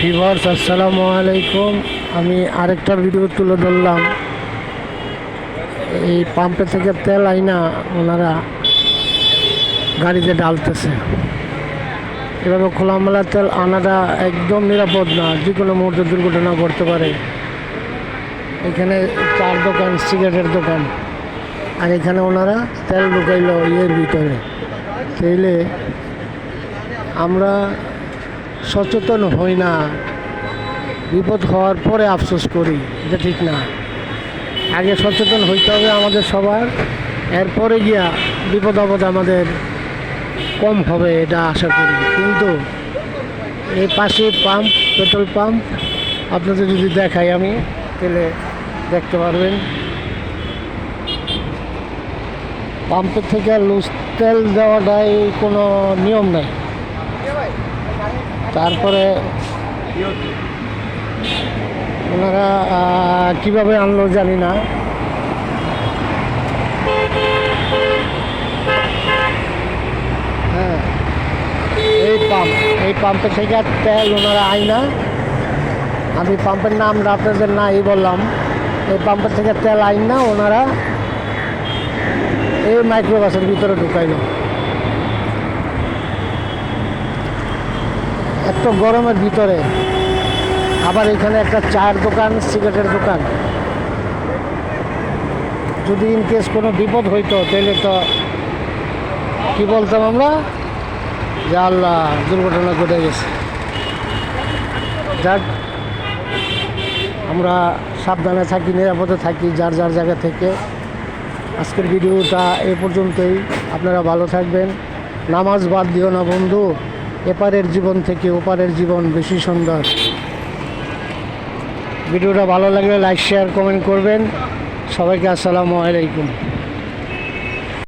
Viewers আসসালামু আলাইকুম। আমি আরেকটা ভিডিও তুলে ধরলাম। এই পাম্পে থেকে তেল আইনা ওনারা গাড়িতে ডালতেছে এভাবে খোলামেলা তেল আনাটা একদম নিরাপদ না যে কোনো মুহূর্তে দুর্ঘটনা ঘটতে পারে। এখানে চার দোকান, সিগারেটের দোকান। আর এখানে ওনারা তেল ঢুকাইল ইয়ের ভিতরে। তেলে আমরা সচেতন হই না। বিপদ হওয়ার পরে আফসোস করি, এটা ঠিক না। আগে সচেতন হইতে হবে আমাদের সবার, এরপরে গিয়া বিপদ আপদ আমাদের কম হবে এটা আশা করি। কিন্তু এই পাশে পাম্প, পেট্রোল পাম্প, আপনাদের যদি দেখাই আমি, তাহলে দেখতে পারবেন। পাম্পের থেকে লুজ তেল দেওয়াটাই কোনো নিয়ম নাই। তারপরে ওনারা কীভাবে আনলো জানি না। হ্যাঁ এই পাম্প এই পাম্পের থেকে তেল ওনারা আয় না। আমি পাম্পের নামটা আপনাদের নাই বললাম। এই পাম্পের থেকে তেল আইন না ওনারা। এই মাইক্রোবাসের ভিতরে ঢুকাইল। এত গরমের ভিতরে। আবার এখানে একটা চায়ের দোকান, সিগারেটের দোকান। যদি ইন কেস কোনো বিপদ হইতো, তাহলে তো কি বলতাম আমরা? যে আল্লাহ দুর্ঘটনা ঘটে গেছে। যাক, আমরা সাবধানে থাকি, নিরাপদে থাকি, যার যার জায়গা থেকে। আজকের ভিডিওটা এ পর্যন্তই। আপনারা ভালো থাকবেন। নামাজ বাদ দিও না, বন্ধু। এপারের জীবন থেকে ওপারের জীবন বেশি সুন্দর। ভিডিওটা ভালো লাগলে লাইক শেয়ার কমেন্ট করবেন। সবাইকে আসসালামু আলাইকুম।